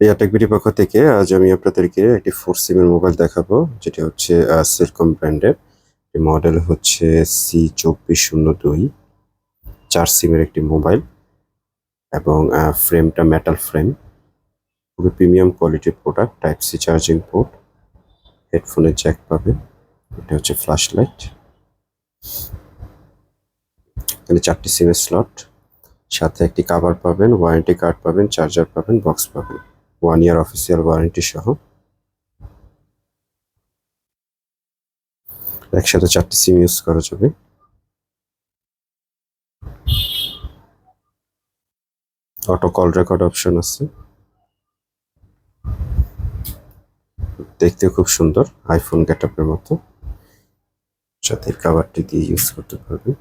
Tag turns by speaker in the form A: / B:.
A: এয়ারটেক BD পক্ষ থেকে আজ আমি আপনাদেরকে একটি ফোর সিমের মোবাইল দেখাবো, যেটি হচ্ছে সেলকম ব্র্যান্ডের মডেল হচ্ছে সি চব্বিশ শূন্য দুই, চার সিমের একটি মোবাইল এবং ফ্রেমটা মেটাল ফ্রেম খুবই প্রিমিয়াম কোয়ালিটির product type C charging port হেডফোনের জ্যাক পাবেন এটা হচ্ছে ফ্ল্যাশ লাইট এখানে চারটি সিমের স্লট সাথে একটি কাভার পাবেন ওয়ারেন্টি কার্ড পাবেন চার্জার পাবেন বক্স পাবেন। ওয়ান ইয়ার অফিসিয়াল ওয়ারেন্টি সহ। একসাথে চারটি সিম ইউজ করা যাবে। অটো কল রেকর্ড অপশন আছে। দেখতে খুব সুন্দর আইফোন গেটআপের মতো। সাথে কাভারটি দিয়ে ইউজ করতে পারবেন